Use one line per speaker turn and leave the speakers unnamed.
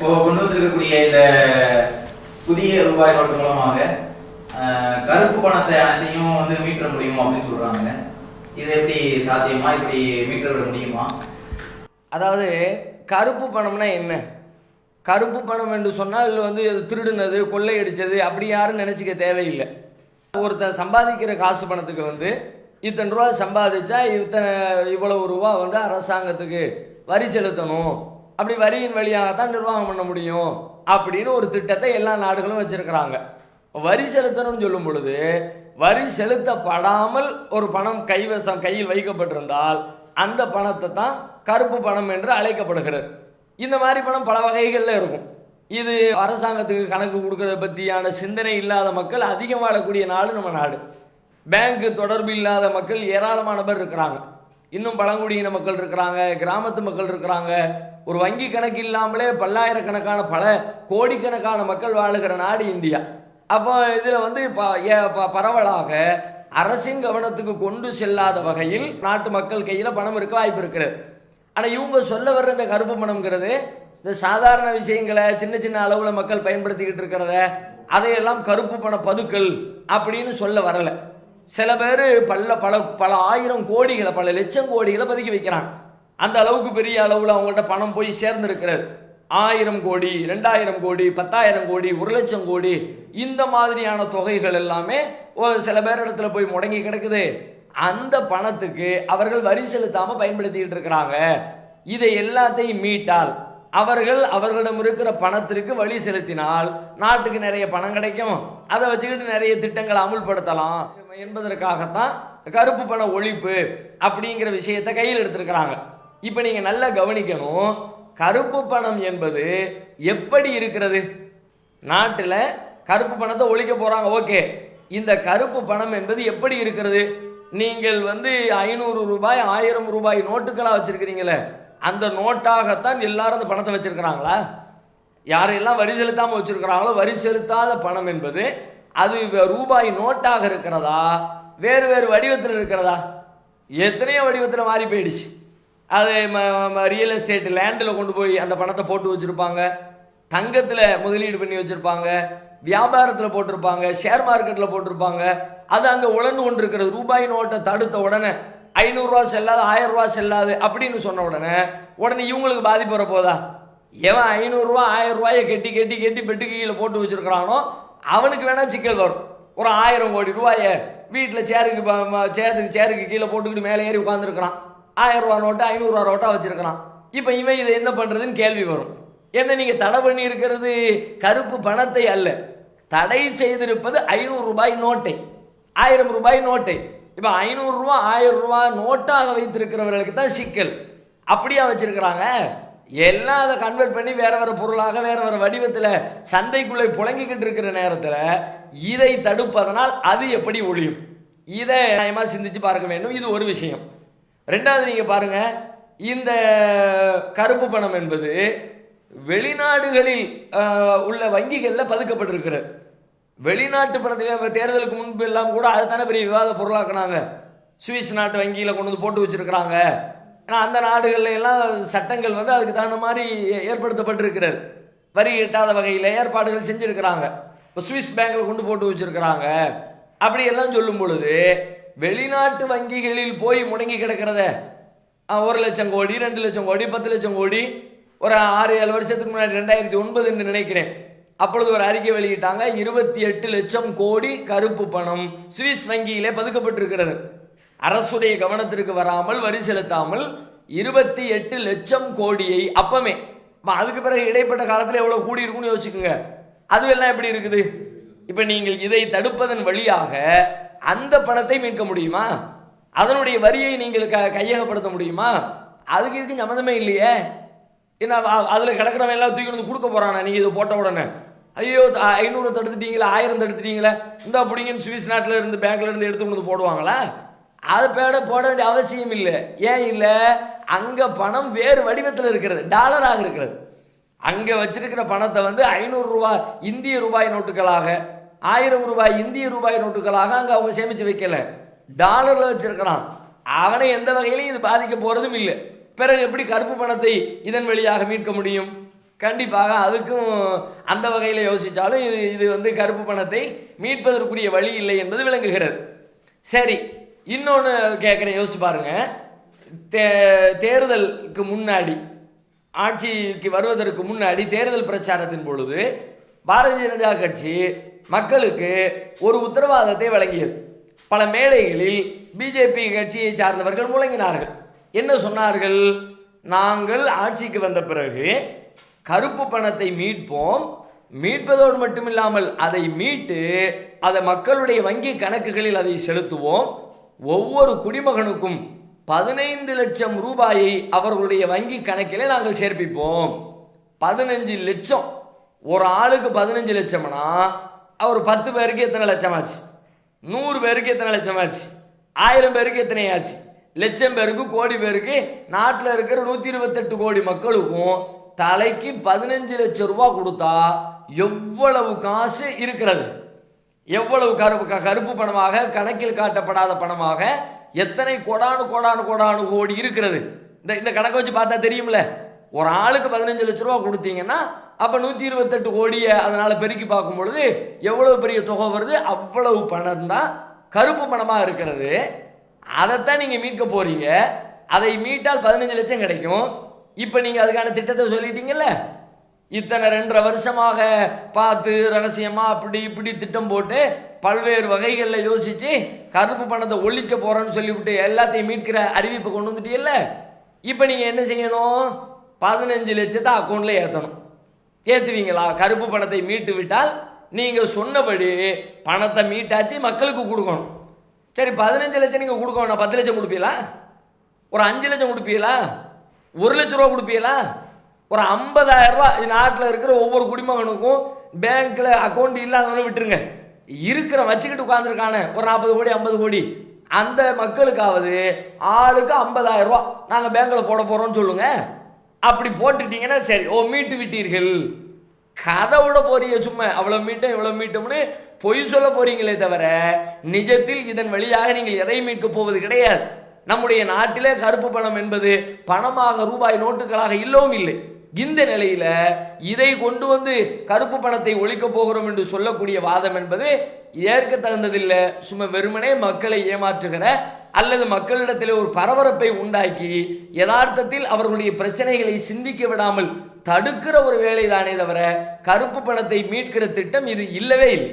இப்போ கொண்டு வந்திருக்கக்கூடிய இந்த புதிய ரூபாய் நோட்டு மூலமாக கருப்பு பணத்தை அனைத்தையும் வந்து மீட்க முடியும் அப்படின்னு சொல்றாங்க. இது எப்படி சாத்தியமா? இப்படி மீட்க விட முடியுமா?
அதாவது கருப்பு பணம்னா என்ன? கருப்பு பணம் என்று சொன்னால் வந்து அது திருடுனது கொள்ளையடிச்சது அப்படி யாரும் நினச்சிக்க தேவையில்லை. ஒருத்தன் சம்பாதிக்கிற காசு பணத்துக்கு வந்து இத்தனை ரூபா சம்பாதிச்சா இத்தனை இவ்வளவு ரூபா வந்து அரசாங்கத்துக்கு வரி செலுத்தணும். அப்படி வரியின் வழியாக தான் நிர்வாகம் பண்ண முடியும் அப்படின்னு ஒரு திட்டத்தை எல்லா நாடுகளும் வச்சிருக்கிறாங்க. வரி செலுத்தணும்னு சொல்லும் பொழுது வரி செலுத்தப்படாமல் ஒரு பணம் கைவசம் கையில் வைக்கப்பட்டிருந்தால் அந்த பணத்தை தான் கருப்பு பணம் என்று அழைக்கப்படுகிறது. இந்த மாதிரி பணம் பல வகைகளில் இருக்கும். இது அரசாங்கத்துக்கு கணக்கு கொடுக்கறத பற்றியான சிந்தனை இல்லாத மக்கள் அதிகம் வாழக்கூடிய நாடு நம்ம நாடு. பேங்க் தொடர்பு இல்லாத மக்கள் ஏராளமான பேர் இருக்கிறாங்க. இன்னும் பழங்குடியின மக்கள் இருக்கிறாங்க கிராமத்து மக்கள் இருக்கிறாங்க. ஒரு வங்கி கணக்கு இல்லாமலே பல்லாயிரக்கணக்கான பல கோடிக்கணக்கான மக்கள் வாழுகிற நாடு இந்தியா. அப்போ இதில் வந்து ப- ஏ- ப- பரவலாக அரசின் கவனத்துக்கு கொண்டு செல்லாத வகையில் நாட்டு மக்கள் கையில் பணம் இருக்க வாய்ப்பு இருக்கிறது. ஆனால் இவங்க சொல்ல வர்ற இந்த கருப்பு பணம்ங்கிறது இந்த சாதாரண விஷயங்களை சின்ன சின்ன அளவில் மக்கள் பயன்படுத்திக்கிட்டு இருக்கிறத அதையெல்லாம் கருப்பு பண பதுக்கல் அப்படின்னு சொல்ல வரலை. சில பேர் பல பல பல ஆயிரம் கோடிகளை பல லட்சம் கோடிகளை பதுக்கி வைக்கிறாங்க. அந்த அளவுக்கு பெரிய அளவில் அவங்கள்ட்ட பணம் போய் சேர்ந்துருக்கிறது. ஆயிரம் கோடி ரெண்டாயிரம் கோடி பத்தாயிரம் கோடி ஒரு லட்சம் கோடி இந்த மாதிரியான தொகைகள் எல்லாமே ஒரு சில பேர் இடத்துல போய் முடங்கி கிடக்குது. அந்த பணத்துக்கு அவர்கள் வரி செலுத்தாமல் பயன்படுத்திக்கிட்டு இருக்கிறாங்க. இதை எல்லாத்தையும் மீட்டால் அவர்கள் அவர்களிடம் இருக்கிற பணத்திற்கு வழி செலுத்தினால் நாட்டுக்கு நிறைய பணம் கிடைக்கும். அதை வச்சுக்கிட்டு நிறைய திட்டங்களை அமுல்படுத்தலாம் என்பதற்காகத்தான் கருப்பு பண ஒழிப்பு அப்படிங்கிற விஷயத்தை கையில் எடுத்திருக்கிறாங்க. இப்போ நீங்கள் நல்லா கவனிக்கணும் கருப்பு பணம் என்பது எப்படி இருக்கிறது? நாட்டில் கருப்பு பணத்தை ஒழிக்க போகிறாங்க ஓகே. இந்த கருப்பு பணம் என்பது எப்படி இருக்கிறது? நீங்கள் வந்து ஐநூறு ரூபாய் ஆயிரம் ரூபாய் நோட்டுகளாக வச்சுருக்கிறீங்களே அந்த நோட்டாகத்தான் எல்லாரும் அந்த பணத்தை வச்சிருக்கிறாங்களா? யாரையெல்லாம் வரி செலுத்தாமல் வச்சிருக்கிறாங்களோ வரி செலுத்தாத பணம் என்பது அது ரூபாய் நோட்டாக இருக்கிறதா? வேறு வேறு வடிவத்தில் இருக்கிறதா? எத்தனையோ வடிவத்தில் மாறி போயிடுச்சு. அது ரியல் எஸ்டேட் லேண்டில் கொண்டு போய் அந்த பணத்தை போட்டு வச்சுருப்பாங்க. தங்கத்தில் முதலீடு பண்ணி வச்சுருப்பாங்க. வியாபாரத்தில் போட்டிருப்பாங்க. ஷேர் மார்க்கெட்டில் போட்டிருப்பாங்க. அது அங்கே உழந்து கொண்டு இருக்கிறது ரூபாய் நோட்டை தடுத்த உடனே ஐநூறுரூவா செல்லாது ஆயிரம் ரூபா செல்லாது அப்படின்னு சொன்ன உடனே உடனே இவங்களுக்கு பாதிப்பு வர போதா எவன் ஐநூறுரூவா ஆயிரம் ரூபாயை கெட்டி கெட்டி கெட்டி பெட்டுக்கு கீழே போட்டு வச்சிருக்கிறானோ அவனுக்கு வேணா சிக்கல் வரும். ஒரு ஆயிரம் கோடி ரூபாயை வீட்டில் சேருக்கு சேருக்கு சேருக்கு கீழே போட்டுக்கிட்டு மேலே ஏறி உட்காந்துருக்கிறான் ஆயிரம் ரூபா நோட்டு ஐநூறுரூவா நோட்டாக வச்சுருக்கிறான். இப்போ இவன் இதை என்ன பண்ணுறதுன்னு கேள்வி வரும். என்ன நீங்கள் தடை பண்ணி இருக்கிறது கருப்பு பணத்தை அல்ல. தடை செய்திருப்பது ஐநூறு ரூபாய் நோட்டை. ஆயிரம் ரூபாய் நோட்டை. இப்போ ஐநூறுரூவா ஆயிரம் ரூபா நோட்டாக வைத்திருக்கிறவர்களுக்கு தான் சிக்கல். அப்படியா வச்சுருக்கிறாங்க? எல்லாம் அதை கன்வெர்ட் பண்ணி வேறு வேறு பொருளாக வேறு வேறு வடிவத்தில் சந்தைக்குள்ளே புழங்கிக்கிட்டு இருக்கிற நேரத்தில் இதை தடுப்பதனால் அது எப்படி ஒழியும்? இதை நியாயமாக சிந்திச்சு பார்க்க வேண்டும். இது ஒரு விஷயம். ரெண்டாவது நீங்கள் பாருங்க இந்த கருப்பு பணம் என்பது வெளிநாடுகளில் உள்ள வங்கிகளில் பதுக்கப்பட்டிருக்கிறது. வெளிநாட்டு பணத்துக்கு தேர்தலுக்கு முன்பு எல்லாம் கூட அது தானே பெரிய விவாத பொருளாக்குனாங்க. சுவிஸ் நாட்டு வங்கியில் கொண்டு வந்து போட்டு வச்சிருக்கிறாங்க. ஏன்னா அந்த நாடுகளில் எல்லாம் சட்டங்கள் வந்து அதுக்கு தகுந்த மாதிரி ஏ- ஏற்படுத்தப்பட்டிருக்கிறது. வரி எட்டாத வகையில் ஏற்பாடுகள் செஞ்சுருக்கிறாங்க. இப்போ சுவிஸ் பேங்கில் கொண்டு போட்டு வச்சுருக்கிறாங்க. அப்படி எல்லாம் சொல்லும் பொழுது வெளிநாட்டு வங்கிகளில் போய் முடங்கி கிடக்கிறத ஒரு லட்சம் கோடி ரெண்டு லட்சம் கோடி பத்து லட்சம் கோடி ஒரு ஆறு ஏழு வருஷத்துக்கு முன்னாடி ரெண்டாயிரத்தி ஒன்பதுன்னு நினைக்கிறேன். அப்பொழுது ஒரு அறிக்கை வெளியிட்டாங்க இருபத்தி எட்டு லட்சம் கோடி கருப்பு பணம் சுவிஸ் வங்கியிலே பதுக்கப்பட்டிருக்கிறது. அரசுடைய கவனத்திற்கு வராமல் வரி செலுத்தாமல் இருபத்தி எட்டு லட்சம் கோடியை அப்பமே. அதுக்கு பிறகு இடைப்பட்ட காலத்தில் எவ்வளவு கூடி இருக்கும்னு யோசிச்சுக்கோங்க. அதுவெல்லாம் எப்படி இருக்குது? இப்ப நீங்கள் இதை தடுப்பதன் வழியாக அந்த பணத்தை மீட்க முடியுமா? அதனுடைய வரியை நீங்கள் க- கையகப்படுத்த முடியுமா? அதுக்கு இதுக்கு சம்மந்தமே இல்லையே. என்ன அதில் அதுல கிடக்கிறவன் எல்லாம் தூக்கி வந்து கொடுக்க போறானா? நீங்க இது போட்ட உடனே. ஐயோ ஐநூறு தடுத்துட்டீங்களா ஆயிரம் தடுத்துட்டீங்களா. இந்த அப்படிங்கன்னு சுவிஸ் நாட்டில் இருந்து பேங்க்ல இருந்து எடுத்து கொண்டு போடுவாங்களா? அது பேட போட வேண்டிய அவசியம் இல்லை. ஏன் இல்லை? அங்கே பணம் வேறு வடிவத்தில் இருக்கிறது டாலராக இருக்கிறது. அங்கே வச்சிருக்கிற பணத்தை வந்து ஐநூறு ரூபாய் இந்திய ரூபாய் நோட்டுகளாக ஆயிரம் ரூபாய் இந்திய ரூபாய் நோட்டுகளாக அங்கே அவங்க சேமித்து வைக்கல. டாலரில் வச்சிருக்கிறான். அவனை எந்த வகையிலையும் இது பாதிக்க போகிறதும் இல்லை. பிறகு எப்படி கருப்பு பணத்தை இதன் வழியாக மீட்க முடியும்? கண்டிப்பாக அதுக்கும் அந்த வகையில் யோசித்தாலும் இது இது வந்து கருப்பு பணத்தை மீட்பதற்குரிய வழி இல்லை என்பது விளங்குகிறது. சரி இன்னொன்று கேட்குறேன் யோசிச்சு பாருங்க. தே தேர்தலுக்கு முன்னாடி ஆட்சிக்கு வருவதற்கு முன்னாடி தேர்தல் பிரச்சாரத்தின் பொழுது பாரதிய ஜனதா கட்சி மக்களுக்கு ஒரு உத்தரவாதத்தை வழங்கியது. பல மேடைகளில் பிஜேபி கட்சியை சார்ந்தவர்கள் முழங்கினார்கள். என்ன சொன்னார்கள்? நாங்கள் ஆட்சிக்கு வந்த பிறகு கருப்பு பணத்தை மீட்போம். மீட்பதோடு மட்டுமில்லாமல் அதை மீட்டு அதை மக்களுடைய வங்கி கணக்குகளில் அதை செலுத்துவோம். ஒவ்வொரு குடிமகனுக்கும் பதினைந்து லட்சம் ரூபாயை அவர்களுடைய வங்கி கணக்கிலே நாங்கள் சேர்ப்பிப்போம். பதினஞ்சு லட்சம். ஒரு ஆளுக்கு பதினஞ்சு லட்சம்னா அவர் பத்து பேருக்கு எத்தனை லட்சம் ஆச்சு நூறு பேருக்கு எத்தனை லட்சம் ஆச்சு ஆயிரம் பேருக்கு எத்தனை ஆச்சு லட்சம் பேருக்கு கோடி பேருக்கு நாட்டில் இருக்கிற நூற்றி இருபத்தெட்டு கோடி மக்களுக்கும் தலைக்கு பதினஞ்சு லட்சம் ரூபாய் கொடுத்தா எவ்வளவு காசு இருக்கிறது? எவ்வளவு கருப்பு க- கருப்பு பணமாக கணக்கில் காட்டப்படாத பணமாக எத்தனை கோடானு கோடானு கோடானு கோடி இருக்கிறது? இந்த இந்த கணக்கை வச்சு பார்த்தா தெரியும்ல? ஒரு ஆளுக்கு பதினஞ்சு லட்ச ரூபா கொடுத்தீங்கன்னா அப்போ நூற்றி இருபத்தெட்டு கோடியை அதனால் பெருக்கி பார்க்கும் பொழுது எவ்வளவு பெரிய தொகை வருது? அவ்வளவு பணம் தான் கருப்பு பணமாக இருக்கிறது. அதைத்தான் நீங்கள் மீட்க போகிறீங்க அதை மீட்டால் பதினஞ்சு லட்சம் கிடைக்கும். இப்போ நீங்கள் அதுக்கான திட்டத்தை சொல்லிட்டீங்கல்ல? இத்தனை ரெண்டரை வருஷமாக பார்த்து ரகசியமாக அப்படி இப்படி திட்டம் போட்டு பல்வேறு வகைகளில் யோசித்து கருப்பு பணத்தை ஒழிக்க போகிறோன்னு சொல்லிவிட்டு எல்லாத்தையும் மீட்கிற அறிவிப்பு கொண்டு வந்துட்டீங்கல்ல? இப்போ நீங்கள் என்ன செய்யணும்? பதினஞ்சு லட்சத்தை அக்கௌண்ட்டில் ஏற்றணும் ஏற்றுவீங்களா கருப்பு பணத்தை மீட்டு விட்டால் நீங்கள் சொன்னபடி பணத்தை மீட்டாச்சு மக்களுக்கு கொடுக்கணும். சரி பதினஞ்சு லட்சம் நீங்கள் கொடுக்கணும். பத்து லட்சம் கொடுப்பீங்களா? ஒரு அஞ்சு லட்சம் கொடுப்பீங்களா? ஒரு லட்ச ரூபா கொடுப்பீங்களா ஒரு ஐம்பதாயிரம் ரூபா நாட்டில் இருக்கிற ஒவ்வொரு குடிமகனுக்கும் பேங்க்ல அக்கௌண்ட் இல்லாதவனை விட்டுருங்க. இருக்கிற வச்சுக்கிட்டு உட்காந்துருக்கானே ஒரு நாற்பது கோடி ஐம்பது கோடி. அந்த மக்களுக்காவது ஆளுக்கு ஐம்பதாயிரம் ரூபா நாங்கள் பேங்க்ல போட போறோம்னு சொல்லுங்க. அப்படி போட்டுட்டீங்கன்னா சரி ஓ மீட்டு விட்டீர்கள். கதை விட போறீங்க சும்மா அவ்வளோ மீட்டும் இவ்வளோ மீட்டோம்னு பொய் சொல்ல போறீங்களே தவிர நிஜத்தில் இதன் வழியாக நீங்கள் எதை மீட்க போவது கிடையாது. நம்முடைய நாட்டிலே கருப்பு பணம் என்பது பணமாக ரூபாய் நோட்டுகளாக இல்லவும் இல்லை. இந்த நிலையில இதை கொண்டு வந்து கருப்பு பணத்தை ஒழிக்க போகிறோம் என்று சொல்லக்கூடிய வாதம் என்பது ஏற்க தகுந்ததில்லை. சும்மா வெறுமனே மக்களை ஏமாற்றுகிற அல்லது மக்களிடத்திலே ஒரு பரபரப்பை உண்டாக்கி யதார்த்தத்தில் அவர்களுடைய பிரச்சனைகளை சிந்திக்க விடாமல் தடுக்கிற ஒரு வேலைதானே தவிர கருப்பு பணத்தை மீட்கிற திட்டம் இது இல்லவே இல்லை.